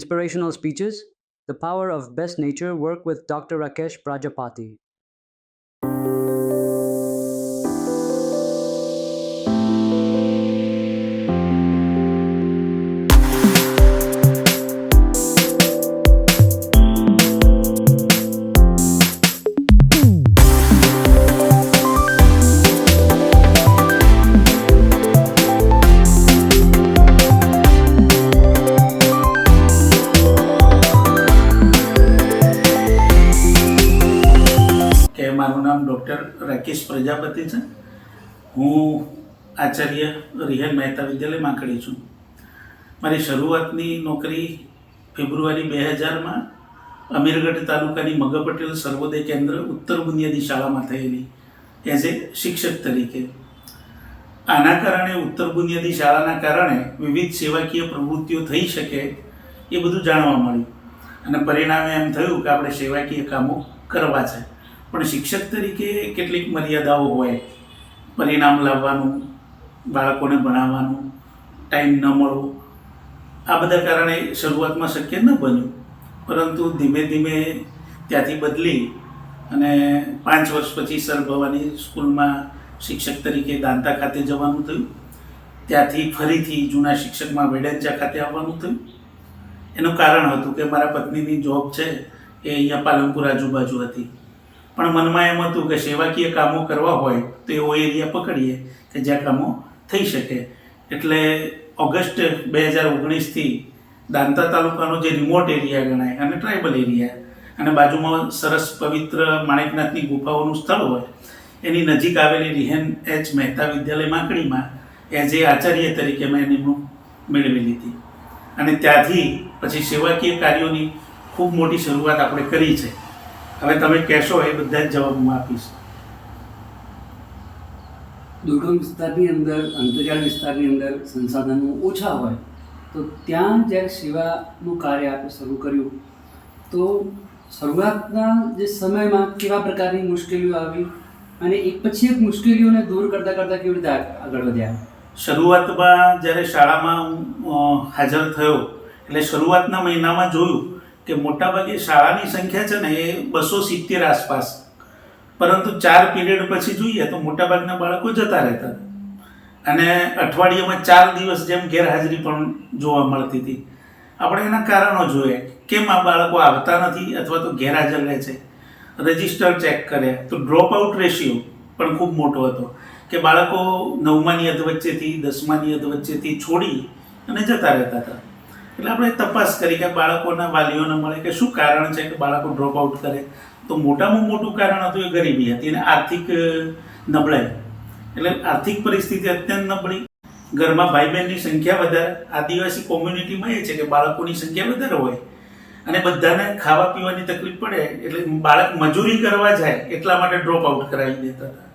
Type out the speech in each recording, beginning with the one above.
inspirational speeches, The Power of Best Nature, work with Dr. Rakesh Prajapati. Acharya રિહન Mehta વિદ્યાલય માંકડી છું. મારી શરૂઆતની નોકરી ફેબ્રુઆરી બે હજારમાં અમીરગઢ તાલુકાની મગર પટેલ સર્વોદય કેન્દ્ર ઉત્તર બુનિયાદી શાળામાં થયેલી એઝ એ શિક્ષક તરીકે. આના કારણે ઉત્તર બુનિયાદી શાળાના કારણે વિવિધ સેવાકીય પ્રવૃત્તિઓ થઈ શકે એ બધું જાણવા મળ્યું. અને પરિણામે એમ થયું કે આપણે સેવાકીય કામો કરવા છે. પણ શિક્ષક તરીકે કેટલીક મર્યાદાઓ હોય, પરિણામ લાવવાનું બાળકોને ભણાવવાનું ટાઈમ ન મળવો, આ બધા કારણે શરૂઆતમાં શક્ય ન બન્યું. પરંતુ ધીમે ધીમે ત્યાંથી બદલી અને પાંચ વર્ષ પછી સર ભવાની સ્કૂલમાં શિક્ષક તરીકે દાંતા ખાતે જવાનું થયું. ત્યાંથી ફરીથી જૂના શિક્ષકમાં વેડેન્ચા ખાતે આવવાનું થયું. એનું કારણ હતું કે મારા પત્નીની જોબ છે એ અહીંયા પાલનપુર આજુબાજુ હતી. પણ મનમાં એમ હતું કે સેવાકીય કામો કરવા હોય તો એવો એરિયા પકડીએ કે જ્યાં કામો થઈ શકે. એટલે ઓગસ્ટ બે હજાર ઓગણીસથી દાંતા તાલુકાનો જે રિમોટ એરિયા ગણાય અને ટ્રાઇબલ એરિયા અને બાજુમાં સરસ પવિત્ર માણેકનાથની ગુફાઓનું સ્થળ હોય, એની નજીક આવેલી રિહેન એચ મહેતા વિદ્યાલય માંકડીમાં એઝ એ આચાર્ય તરીકે મેં નિમણૂક મેળવી લીધી. અને ત્યાંથી પછી સેવાકીય કાર્યોની ખૂબ મોટી શરૂઆત આપણે કરી છે. હવે તમે કહેશો એ બધા જ જવાબ હું આપીશ. દુર્ગમ વિસ્તારની અંદર, અંતરિયાળ વિસ્તારની અંદર સંસાધનો ઓછા હોય, તો ત્યાં જ્યારે સેવાનું કાર્ય આપણે શરૂ કર્યું, તો શરૂઆતના જે સમયમાં કેવા પ્રકારની મુશ્કેલીઓ આવી અને એક પછી એક મુશ્કેલીઓને દૂર કરતાં કરતાં કેવી રીતે આગળ વધ્યા? શરૂઆતમાં જ્યારે શાળામાં હું હાજર થયો, એટલે શરૂઆતના મહિનામાં જોયું કે મોટાભાગે શાળાની સંખ્યા છે ને એ બસો સિત્તેર આસપાસ પરંતુ ચાર પીરિયડ પછી જોઈએ તો મોટાભાગના બાળકો જતા રહેતા. અને અઠવાડિયામાં ચાર દિવસ જેમ ગેરહાજરી પણ જોવા મળતી હતી. આપણે એના કારણો જોઈએ. કેમ આ બાળકો આવતા નથી અથવા તો ગેરહાજર રહે છે? રજિસ્ટર ચેક કર્યા. તો ડ્રોપ આઉટ રેશિયો પણ ખૂબ મોટો હતો. કે બાળકો નવમાની અધ વચ્ચેથી, દસમાની અધ વચ્ચેથી છોડી અને જતા રહેતા હતા. એટલે આપણે તપાસ કરી કે બાળકોના વાલીઓને મળે કે શું કારણ છે કે બાળકો ડ્રોપ આઉટ કરે? તો મોટામાં મોટું કારણ હતું એ ગરીબી હતી અને આર્થિક નબળાઈ. એટલે આર્થિક પરિસ્થિતિ અત્યંત નબળી. ઘરમાં ભાઈ બહેનની સંખ્યા વધારે. આદિવાસી કોમ્યુનિટીમાં એ છે કે બાળકોની સંખ્યા વધારે હોય અને બધાને ખાવા પીવાની તકલીફ પડે એટલે બાળક મજૂરી કરવા જાય એટલા માટે ડ્રોપ આઉટ કરાવી દેતા હતા.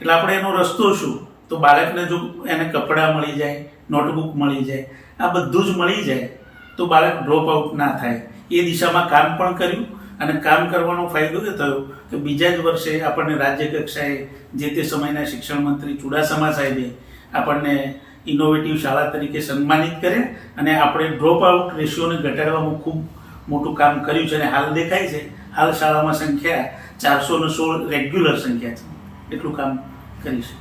એટલે આપણે એનો રસ્તો શું? તો બાળકને જો એને કપડાં મળી જાય નોટબુક મળી જાય, આ બધું જ મળી જાય, તો બાળક ડ્રોપ આઉટ ના થાય. એ દિશામાં કામ પણ કર્યું. અને કામ કરવાનો ફાયદો એ થયો કે બીજા જ વર્ષે આપણને રાજ્ય કક્ષાએ જે તે સમયના શિક્ષણ મંત્રી ચુડાસમા સાહેબે આપણને ઇનોવેટિવ શાળા તરીકે સન્માનિત કરે અને આપણે ડ્રોપ આઉટ રેશિયોને ઘટાડવામાં ખૂબ મોટું કામ કર્યું છે અને હાલ દેખાય છે, હાલ શાળામાં સંખ્યા ચારસો ને સોળ રેગ્યુલર સંખ્યા છે. એટલું કામ કરી શકે.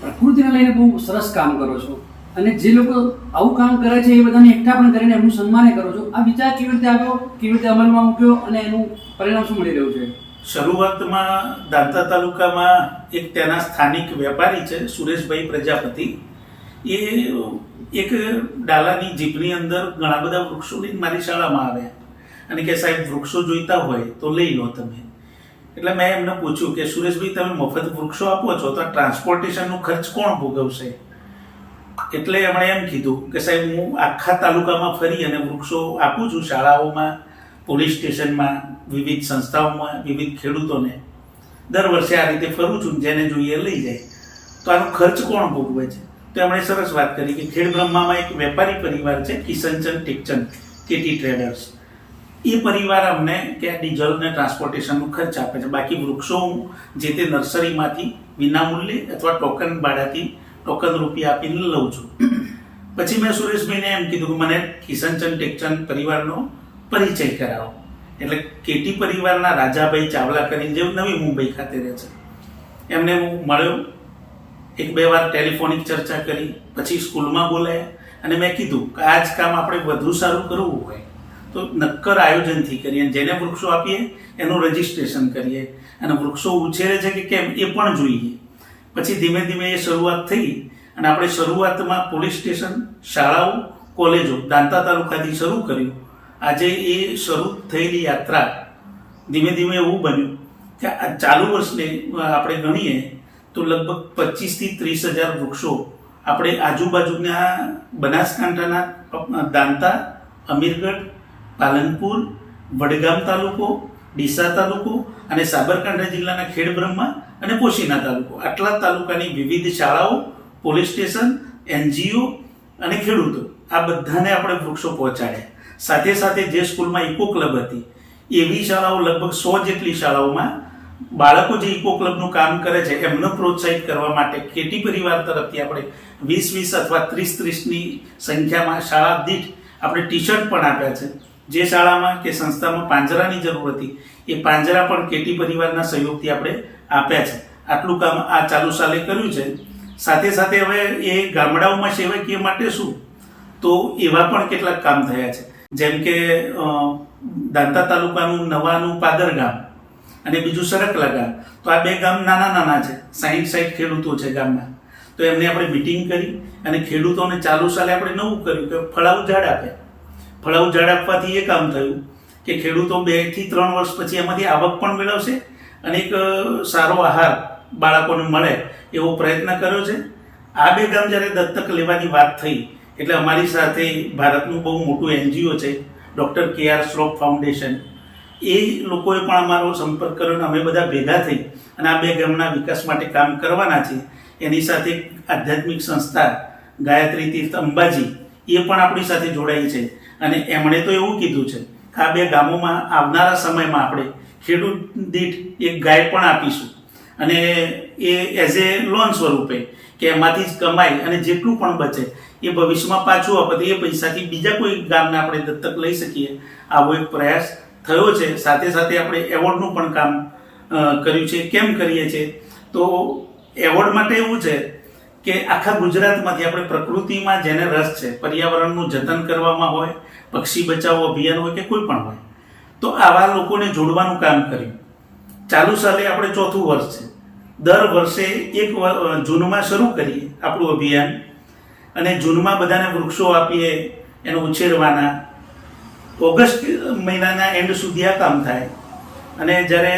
પ્રકૃતિને લઈને બહુ સરસ કામ કરો છો. અને જે લોકો આવું કામ કરે છે એ બધાને એકઠા પણ કરીને એમનું સન્માન કરો છો. આ વિચાર કેવી રીતે આવ્યો? કેવી રીતે અમલમાં મૂક્યો? અને એનું પરિણામ શું મળી રહ્યું છે? શરૂઆતમાં દાંતા તાલુકામાં એક તેના સ્થાનિક વેપારી છે, સુરેશભાઈ પ્રજાપતિ. એ એક ડાલાની જીપની અંદર ઘણા બધા વૃક્ષો લઈને મારી શાળામાં આવ્યા અને કે સાહેબ, વૃક્ષો જોઈતા હોય તો લઈ લો તમે. એટલે મેં એમને પૂછ્યું કે, સુરેશભાઈ, તમે મફત વૃક્ષો આપો છો તો ટ્રાન્સપોર્ટેશનનો ખર્ચ કોણ ભોગવશે? એટલે એમણે એમ કીધું કે સાહેબ, હું આખા તાલુકામાં ફરી અને વૃક્ષો આપું છું શાળાઓમાં, પોલીસ સ્ટેશનમાં, વિવિધ સંસ્થાઓમાં, વિવિધ ખેડૂતોને. દર વર્ષે આ રીતે ફરું છું, જેને જોઈએ લઈ જાય. તો આનો ખર્ચ કોણ ભોગવે છે? તો એમણે સરસ વાત કરી કે ખેડ બ્રહ્મામાં એક વેપારી પરિવાર છે કિશનચંદ ટેકચંદ, કેટી ટ્રેડર્સ. એ પરિવાર અમને કે ડીઝલ ને ટ્રાન્સપોર્ટેશનનો ખર્ચ આપે છે. બાકી વૃક્ષો હું જે તે નર્સરીમાંથી વિનામૂલ્યે અથવા ટોકન ભાડાથી ટોકન રૂપિયા આપીને લઉં છું. પછી મેં સુરેશભાઈને એમ કીધું કે મને કિશનચંદ ટેકચંદ પરિવારનો પરિચય કરાવો. એટલે કેટી પરિવારના રાજાભાઈ ચાવલા કરીને જે નવી મુંબઈ ખાતે રહે છે. એમને હું મળ્યો, એક બે વાર ટેલિફોનિક ચર્ચા કરી, પછી સ્કૂલમાં બોલાયા અને મેં કીધું કે આ જ કામ આપણે વધુ સારું કરવું હોય. તો નક્કર આયોજનથી કરીએ જેને વૃક્ષો આપીએ એનું રજિસ્ટ્રેશન કરીએ. અને વૃક્ષો ઉછેરે છે કે કેમ એ પણ જોઈએ. પછી ધીમે ધીમે એ શરૂઆત થઈ અને આપણે શરૂઆતમાં પોલીસ સ્ટેશન, શાળાઓ, કોલેજો, દાંતા તાલુકાથી શરૂ કર્યું. આજે એ શરૂ થયેલી યાત્રા ધીમે ધીમે એવું બન્યું કે આ ચાલુ વર્ષને આપણે ગણીએ તો લગભગ પચીસથી ત્રીસ હજાર વૃક્ષો આપણે આજુબાજુના બનાસકાંઠાના દાંતા, અમીરગઢ, પાલનપુર, વડગામ તાલુકો, ડીસા તાલુકો અને સાબરકાંઠા જિલ્લાના ખેડબ્રહ્મા અને પોશીના તાલુકો. આટલા તાલુકાની વિવિધ શાળાઓ, પોલીસ સ્ટેશન, એનજીઓ અને ખેડૂતો આ બધાને આપણે વૃક્ષો પહોંચાડ્યા. સાથે સાથે જે સ્કૂલમાં ઇકો ક્લબ હતી, એવી શાળાઓ લગભગ સો જેટલી શાળાઓમાં બાળકો જે ઇકો ક્લબનું કામ કરે છે, એમને પ્રોત્સાહિત કરવા માટે ખેતી પરિવાર તરફથી આપણે વીસ વીસ અથવા ત્રીસ, ત્રીસની સંખ્યામાં શાળા દીઠ આપણે ટી શર્ટ પણ આપ્યા છે. જે શાળામાં કે સંસ્થામાં પાંજરાની જરૂર હતી, એ પાંજરા પણ કેટી પરિવારના સહયોગથી આપણે આપ્યા છે. આટલું કામ આ ચાલુ સાલે કર્યું છે. સાથે સાથે હવે એ ગામડાઓમાં સેવાકીય માટે શું? તો એવા પણ કેટલાક કામ થયા છે. જેમ કે દાંતા તાલુકાનું નવાનું પાદર ગામ અને બીજું સરકલા ગામ. તો આ બે ગામ નાના નાના છે. સાઈઠ સાઈઠ ખેડૂતો છે ગામના. તો એમને આપણે મિટિંગ કરી અને ખેડૂતોને ચાલુ સાલે આપણે નવું કર્યું કે ફળાઉ ઝાડ આપ્યા ફળાઉ ઝાડ આપવાથી એ કામ થયું કે ખેડૂતો બેથી ત્રણ વર્ષ પછી એમાંથી આવક પણ મેળવશે અને એક સારો આહાર બાળકોને મળે એવો પ્રયત્ન કર્યો છે. આ બે ગામ જ્યારે દત્તક લેવાની વાત થઈ, એટલે અમારી સાથે ભારતનું બહુ મોટું એનજીઓ છે, ડૉક્ટર કે આર શ્રોફ ફાઉન્ડેશન. એ લોકોએ પણ અમારો સંપર્ક કર્યો અને અમે બધા ભેગા થઈ અને આ બે ગામના વિકાસ માટે કામ કરવાના છે. એની સાથે આધ્યાત્મિક સંસ્થા, ગાયત્રી તીર્થ અંબાજી, એ પણ આપણી સાથે જોડાઈ છે. અને એમણે તો એવું કીધું છે કે આ બે ગામોમાં આવનારા સમયમાં આપણે ખેડૂત દીઠ એક ગાય પણ આપીશું. અને એ એઝ એ લોન સ્વરૂપે કે એમાંથી જ કમાય અને જેટલું પણ બચે, એ ભવિષ્યમાં પાછું આપે એ પૈસાથી બીજા કોઈ ગામને આપણે દત્તક લઈ શકીએ આવો એક પ્રયાસ થયો છે. સાથે સાથે આપણે એવોર્ડનું પણ કામ કર્યું છે. કેમ કરીએ છીએ? તો એવોર્ડ માટે એવું છે કે આખા ગુજરાતમાંથી આપણે પ્રકૃતિમાં જેને રસ છે, પર્યાવરણનું જતન કરવામાં હોય, પક્ષી બચાવો, અભિયાન હોય કે કોઈ પણ હોય, તો આવા લોકોને જોડવાનું કામ કર્યું. ચાલુ સાલે આપણે ચોથું વર્ષ છે. દર વર્ષે એક જૂનમાં શરૂ કરીએ આપણું અભિયાન અને જૂનમાં બધાને વૃક્ષો આપીએ, એને ઉછેરવાના. ઓગસ્ટ મહિનાના એન્ડ સુધી આ કામ થાય. અને જ્યારે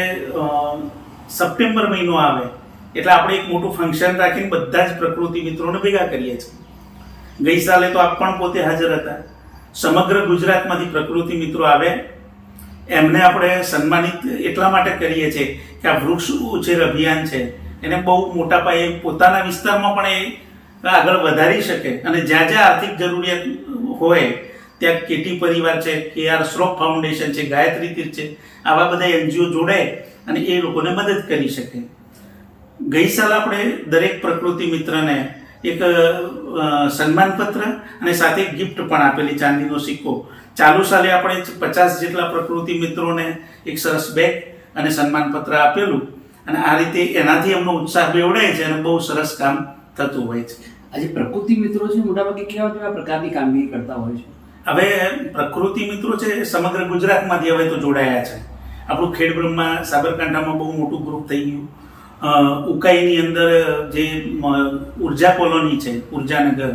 સપ્ટેમ્બર મહિનો આવે એટલે આપણે એક મોટું ફંક્શન રાખીને બધા જ પ્રકૃતિ મિત્રોને ભેગા કરીએ છીએ. ગઈ સાલે તો આપ પણ પોતે હાજર હતા. સમગ્ર ગુજરાતમાંથી પ્રકૃતિ મિત્રો આવે. એમને આપણે સન્માનિત એટલા માટે કરીએ છીએ કે આ વૃક્ષ ઉછેર અભિયાન છે, એને બહુ મોટા પાયે પોતાના વિસ્તારમાં પણ એ આગળ વધારી શકે અને જ્યાં જ્યાં આર્થિક જરૂરિયાત હોય, ત્યાં કેટી પરિવાર છે કે આર શ્રોફ ફાઉન્ડેશન છે, ગાયત્રી તીર્થ છે, આવા બધા એનજીઓ જોડે અને એ લોકોને મદદ કરી શકે. ગઈ સાલ આપણે દરેક પ્રકૃતિ મિત્રને એક સન્માનપત્ર અને સાથે ગિફ્ટ પણ આપેલી ચાંદીનો સિક્કો. ચાલુ સાલે આપણે પચાસ જેટલા પ્રકૃતિ મિત્રોને એક સરસ બેગ અને સન્માનપત્ર આપેલું. અને આ રીતે એનાથી એમનો ઉત્સાહ બેવડાય છે અને બહુ સરસ કામ થતું હોય છે. આજે પ્રકૃતિ મિત્રો છે મોટાભાગે કેવા કેવા પ્રકારની કામગીરી કરતા હોય છે? હવે પ્રકૃતિ મિત્રો છે સમગ્ર ગુજરાતમાંથી હવે તો જોડાયા છે. આપણું ખેડબ્રહ્મા સાબરકાંઠામાં બહુ મોટું ગ્રુપ થઈ ગયું. ઉકાઈની અંદર જે ઊર્જા કોલોની છે, ઉર્જાનગર,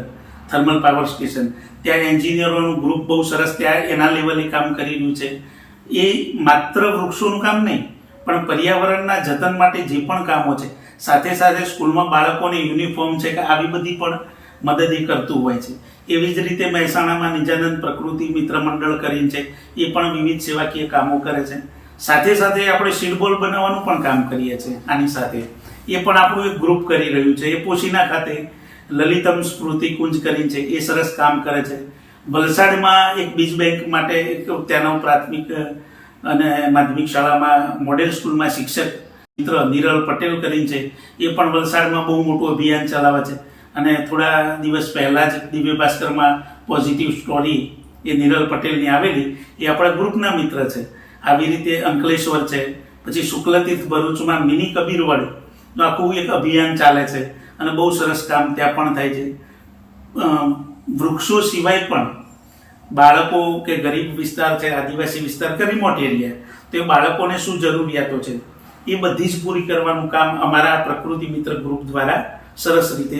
થર્મલ પાવર સ્ટેશન, ત્યાં એન્જિનિયરોનું ગ્રુપ બહુ સરસ ત્યાં એના લેવલે કામ કરી રહ્યું છે. એ માત્ર વૃક્ષોનું કામ નહીં, પણ પર્યાવરણના જતન માટે જે પણ કામો છે, સાથે સાથે સ્કૂલમાં બાળકોને યુનિફોર્મ છે કે આવી બધી પણ મદદ એ કરતું હોય છે. એવી જ રીતે મહેસાણામાં નિજાનંદ પ્રકૃતિ મિત્ર મંડળ કરીને છે, એ પણ વિવિધ સેવાકીય કામો કરે છે. સાથે સાથે આપણે સીડબોલ બનાવવાનું પણ કામ કરીએ છીએ, આની સાથે. એ પણ આપણું એક ગ્રુપ કરી રહ્યું છે, એ પોશીના ખાતે લલિતમ સ્મૃતિ કુંજ કરીને છે, એ સરસ કામ કરે છે. વલસાડમાં એક બીજ બેંક માટે ત્યાંનો પ્રાથમિક અને માધ્યમિક શાળામાં મોડેલ સ્કૂલમાં શિક્ષક મિત્ર નિરલ પટેલ કરીને છે, એ પણ વલસાડમાં બહુ મોટું અભિયાન ચલાવે છે. અને થોડા દિવસ પહેલાં જ દિવ્ય ભાસ્કરમાં પોઝિટિવ સ્ટોરી એ નિરલ પટેલની આવેલી, એ આપણા ગ્રુપના મિત્ર છે. આવી રીતે અંકલેશ્વર છે. પછી શુક્લતીર્થ ભરૂચમાં મિની કબીરવડનું આખું એક અભિયાન ચાલે છે અને બહુ સરસ કામ ત્યાં પણ થાય છે. વૃક્ષો સિવાય પણ બાળકો કે ગરીબ વિસ્તાર છે, આદિવાસી વિસ્તાર કે રિમોટ એરિયા તો બાળકોને શું જરૂરિયાતો છે? એ બધી જ પૂરી કરવાનું કામ અમારા પ્રકૃતિ મિત્ર ગ્રુપ દ્વારા સરસ રીતે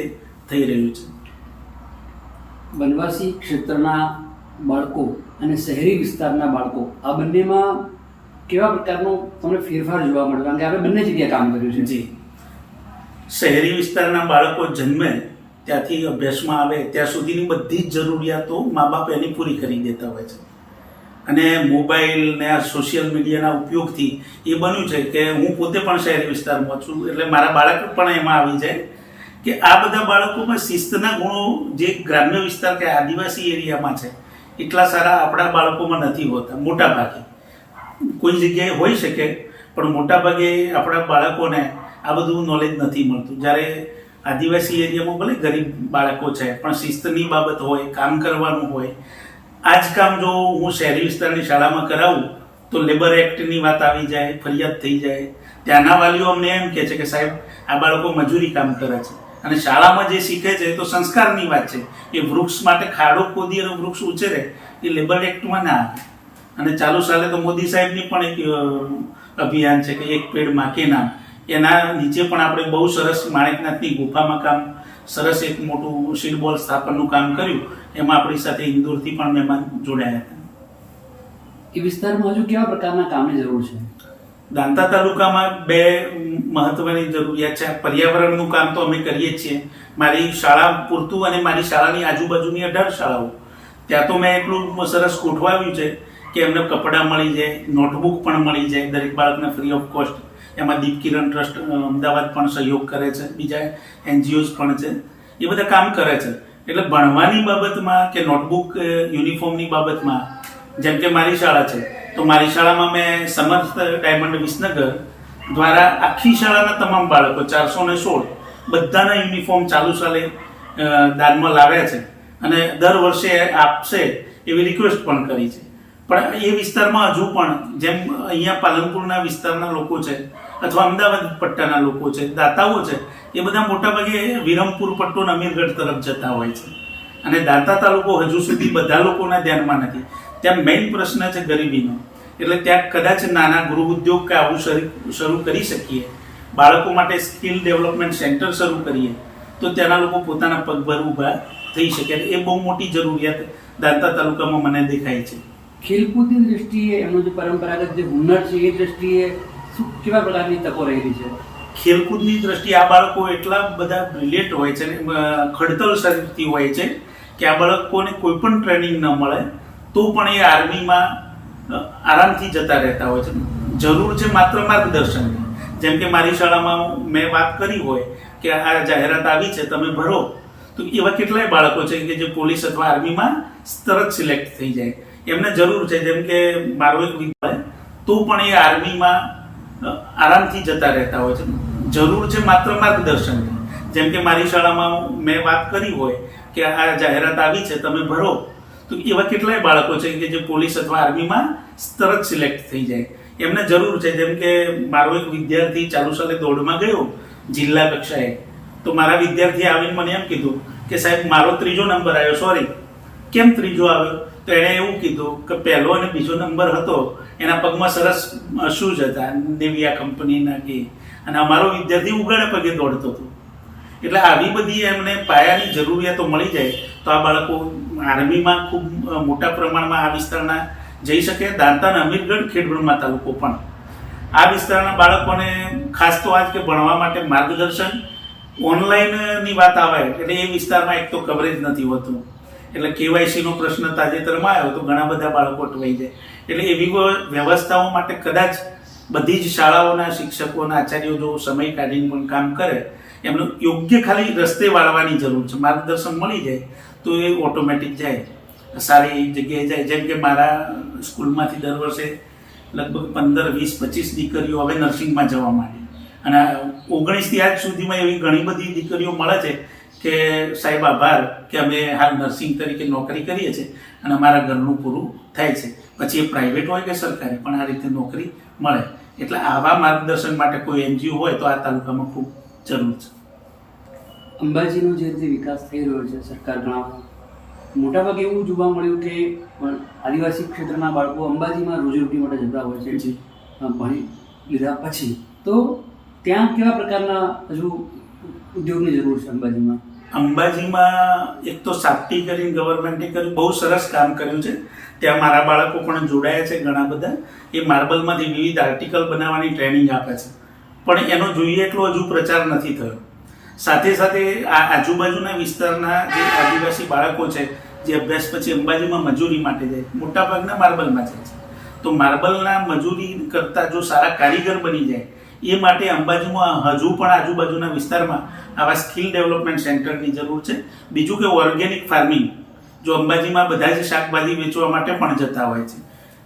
થઈ રહ્યું છે. વનવાસી ક્ષેત્રના બાળકો અને શહેરી વિસ્તારના બાળકો, આ બંનેમાં કેવા પ્રકારનો તમને ફેરફાર જોવા મળ્યો? કારણ કે આપણે બંને જગ્યાએ કામ કર્યું છે. જી. શહેરી વિસ્તારના બાળકો જન્મે ત્યાંથી અભ્યાસમાં આવે, ત્યાં સુધીની બધી જ જરૂરિયાતો મા બાપ એની પૂરી કરી દેતા હોય છે. અને મોબાઈલ ને આ સોશિયલ મીડિયાના ઉપયોગથી એ બન્યું છે કે હું પોતે પણ શહેરી વિસ્તારમાં છું, એટલે મારા બાળક પણ એમાં આવી જાય કે આ બધા બાળકોમાં શિસ્તના ગુણો જે ગ્રામ્ય વિસ્તાર કે આદિવાસી એરિયામાં છે, એટલા સારા આપણા બાળકોમાં નથી હોતા મોટા ભાગે કોઈ જગ્યાએ હોઈ શકે, પણ મોટાભાગે આપણા બાળકોને આ બધું નોલેજ નથી મળતું. જ્યારે આદિવાસી એરિયામાં ભલે ગરીબ બાળકો છે, પણ શિસ્તની બાબત હોય, કામ કરવાનું હોય આ જ કામ જો હું શહેરી વિસ્તારની શાળામાં કરાવું, તો લેબર એક્ટની વાત આવી જાય, ફરિયાદ થઈ જાય. ત્યાંના વાલીઓ અમને એમ કહે છે કે સાહેબ, આ બાળકો મજૂરી કામ કરે છે. અને શાળામાં જે શીખે છે તો સંસ્કારની વાત છે. એ વૃક્ષ માટે ખાડો ખોદી અને વૃક્ષ ઉછેરે, એ લેબર એક્ટમાં ના આવે. અને ચાલુ સાલે તો મોદી સાહેબની પણ એક અભિયાન છે કે એક પેડમાં કે નામ એના નીચે પણ આપણે બહુ સરસ માણેકનાથની ગુફામાં કામ સરસ એક મોટું સીડબોલ સ્થાપનનું કામ કર્યું. એમાં આપણી સાથે ઇન્દોરથી પણ મહેમાન જોડાયા હતા. એ વિસ્તારમાં હજુ કેવા પ્રકારના કામની જરૂર છે? દાંતા તાલુકામાં બે મહત્વની જરૂરિયાત છે. પર્યાવરણનું કામ તો અમે કરીએ જ છીએ. મારી શાળા પૂરતું અને મારી શાળાની આજુબાજુની અઢાર શાળાઓ. ત્યાં તો મેં એટલું સરસ ગોઠવાવ્યું છે કે એમને કપડાં મળી જાય નોટબુક પણ મળી જાય, દરેક બાળકને ફ્રી ઓફ કોસ્ટ એમાં દીપકિરણ ટ્રસ્ટ અમદાવાદ પણ સહયોગ કરે છે, બીજા એનજીઓઝ પણ છે. એ બધા કામ કરે છે. એટલે ભણવાની બાબતમાં કે નોટબુક યુનિફોર્મની બાબતમાં, જેમ કે મારી શાળા છે, તો મારી શાળામાં મેં સમર્થ ડાયમંડ વિસનગર દ્વારા આખી શાળાના તમામ બાળકો, ચારસો ને સોળ, બધાના યુનિફોર્મ ચાલુ સાલે દાનમાં લાવ્યા છે. અને દર વર્ષે આપશે એવી રિક્વેસ્ટ પણ કરી છે. પણ એ વિસ્તારમાં હજુ પણ જેમ અહીંયા પાલનપુરના વિસ્તારના લોકો છે, અથવા અમદાવાદ પટ્ટાના લોકો છે, દાતાઓ છે, એ બધા મોટાભાગે વિરમપુર પટ્ટો નમીરગઢ તરફ જતા હોય છે. અને દાતા તાલુકો હજુ સુધી બધા લોકોના ધ્યાનમાં નથી. ત્યાં મેઇન પ્રશ્ન છે ગરીબીનો. એટલે ત્યાં કદાચ નાના ગૃહ ઉદ્યોગ કે આવું શરૂ કરી શકીએ. બાળકો માટે સ્કિલ ડેવલપમેન્ટ સેન્ટર શરૂ કરીએ, તો ત્યાંના લોકો પોતાના પગભર ઊભા થઈ શકે. એ બહુ મોટી જરૂરિયાત દાંતા તાલુકામાં મને દેખાય છે. ખેલકૂદની દ્રષ્ટિએ, એમનો જે પરંપરાગત જે હુનર છે, એ દ્રષ્ટિએ શું, કેવા પ્રકારની તકો રહેલી છે? ખેલકૂદની દ્રષ્ટિએ આ બાળકો એટલા બધા બ્રિલિયન્ટ હોય છે ને ખડતલ શરીરથી હોય છે કે આ બાળકોને કોઈ પણ ટ્રેનિંગ ન મળે, તો પણ એ આર્મીમાં આરામથી જતા રહેતા હોય છે. જરૂર છે માત્ર માર્ગદર્શનની જેમ કે મારી શાળામાં મેં વાત કરી હોય કે આ જાહેરાત આવી છે, તમે ભરો. તો એવા કેટલાય બાળકો છે કે જે પોલીસ અથવા આર્મીમાં તરત સિલેક્ટ થઈ જાય. એમને જરૂર છે, જેમ કે મારો એક વિદ્યાલય તો પણ એ આર્મીમાં આરામથી જતા રહેતા હોય છે. જરૂર છે માત્ર માર્ગદર્શનની જેમ કે મારી શાળામાં મેં વાત કરી હોય કે આ જાહેરાત આવી છે, તમે ભરો. તો એવા કેટલાય બાળકો છે કે જે પોલીસ અથવા આર્મીમાં તરત સિલેક્ટ થઈ જાય. એમને જરૂર છે, જેમ કે મારો એક વિદ્યાર્થી ચાલુ સાલે દોડમાં ગયો જિલ્લા કક્ષાએ. તો મારા વિદ્યાર્થીએ આવીને મને એમ કીધું કે સાહેબ, મારો ત્રીજો નંબર આવ્યો, સોરી. કેમ ત્રીજો આવ્યો? તો એણે એવું કીધું કે પહેલો અને બીજો નંબર હતો, એના પગમાં સરસ શૂઝ હતા, નેવિયા કંપનીના કે, અને અમારો વિદ્યાર્થી ઉગાડે પગે દોડતો હતો. એટલે આવી બધી એમને પાયાની જરૂરિયાતો મળી જાય, તો આ બાળકો આર્મીમાં ખૂબ મોટા પ્રમાણમાં આ વિસ્તારના જઈ શકે. દાંતા અને અમીરગઢ, ખેડબ્રહ્મા તાલુકો પણ. આ વિસ્તારના બાળકોને ખાસ તો આજ કે ભણવા માટે માર્ગદર્શન, ઓનલાઈનની વાત આવે, એટલે એ વિસ્તારમાં એક તો કવરેજ નથી હોતું. એટલે કેવાયસીનો પ્રશ્ન તાજેતરમાં આવ્યો તો ઘણા બધા બાળકો અટવાઈ જાય. એટલે એવી વ્યવસ્થાઓ માટે કદાચ બધી જ શાળાઓના શિક્ષકોના આચાર્યો જો સમય કાઢીને પણ કામ કરે, એમનું યોગ્ય ખાલી રસ્તે વાળવાની જરૂર છે. માર્ગદર્શન મળી જાય તો એ ઓટોમેટિક જાય. સારી જગ્યાએ જાય. જેમ કે મારા સ્કૂલમાંથી દર વર્ષે લગભગ પંદર, વીસ, પચીસ દીકરીઓ હવે નર્સિંગમાં જવા માંડી. અને ઓગણીસથી આજ સુધીમાં એવી ઘણી બધી દીકરીઓ મળે છે કે સાહેબ આભાર કે અમે હાલ નર્સિંગ તરીકે નોકરી કરીએ છીએ અને અમારા ઘરનું પૂરું થાય છે. પછી એ પ્રાઇવેટ હોય કે સરકારી પણ આ રીતે નોકરી મળે. એટલે આવા માર્ગદર્શન માટે કોઈ એનજીઓ હોય તો આ તાલુકામાં ખૂબ જરૂર છે. અંબાજીનો જે રીતે વિકાસ થઈ રહ્યો છે સરકાર ગણાવે મોટાભાગે એવું જોવા મળ્યું કે આદિવાસી ક્ષેત્રના બાળકો અંબાજીમાં રોજીરોટી માટે જતા હોય છે. ભણી લીધા પછી. તો ત્યાં કેવા પ્રકારના હજુ ઉદ્યોગની જરૂર છે અંબાજીમાં? અંબાજીમાં એક તો સાપ્તી કરીને ગવર્મેન્ટે કર્યું, બહુ સરસ કામ કર્યું છે. ત્યાં મારા બાળકો પણ જોડાયા છે ઘણા બધા. એ માર્બલમાંથી વિવિધ આર્ટિકલ બનાવવાની ટ્રેનિંગ આપે છે. પણ એનો જોઈએ એટલો હજુ પ્રચાર નથી થયો. સાથે સાથે આ આજુબાજુના વિસ્તારના જે આદિવાસી બાળકો છે, જે અભ્યાસ પછી અંબાજીમાં મજૂરી માટે જાય, મોટાભાગના માર્બલમાં જાય છે. તો માર્બલના મજૂરી કરતાં જો સારા કારીગર બની જાય એ માટે અંબાજીમાં હજુ પણ આજુબાજુના વિસ્તારમાં આવા સ્કિલ ડેવલપમેન્ટ સેન્ટરની જરૂર છે. બીજું કે ઓર્ગેનિક ફાર્મિંગ, જો અંબાજીમાં બધા જ શાકભાજી વેચવા માટે પણ જતા હોય છે.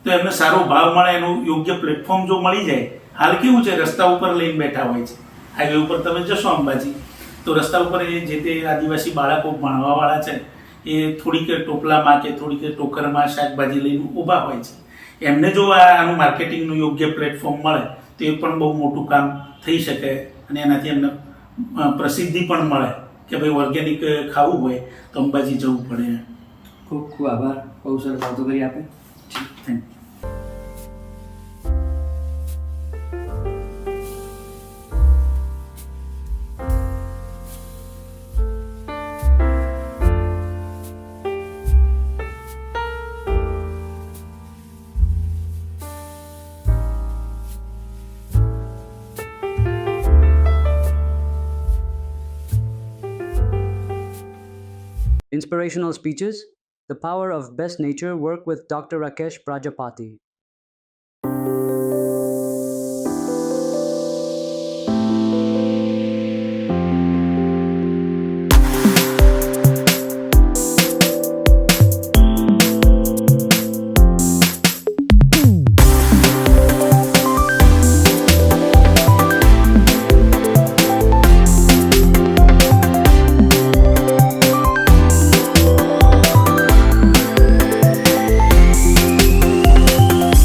તો એમને સારો ભાવ મળે, એનું યોગ્ય પ્લેટફોર્મ જો મળી જાય, હાલ કેવું છે? રસ્તા ઉપર લઈને બેઠા હોય છે. હાઈવે ઉપર તમે જશો અંબાજી, તો રસ્તા ઉપર એ જે તે આદિવાસી બાળકો ભણવાવાળા છે, એ થોડીક ટોપલામાં કે થોડીક ટોકરમાં શાકભાજી લઈને ઊભા હોય છે. એમને જો આનું માર્કેટિંગનું યોગ્ય પ્લેટફોર્મ મળે તો પણ બહુ મોટું કામ થઈ શકે અને એનાથી એમને પ્રસિદ્ધિ પણ મળે કે ભાઈ ઓર્ગેનિક ખાવું હોય તો અંબાજી જવું પડે. ખૂબ ખૂબ આભાર. બહુ સરસ વાતો કરી આપે. Thank Inspirational speeches The Power of Best Nature work with Dr. Rakesh Prajapati.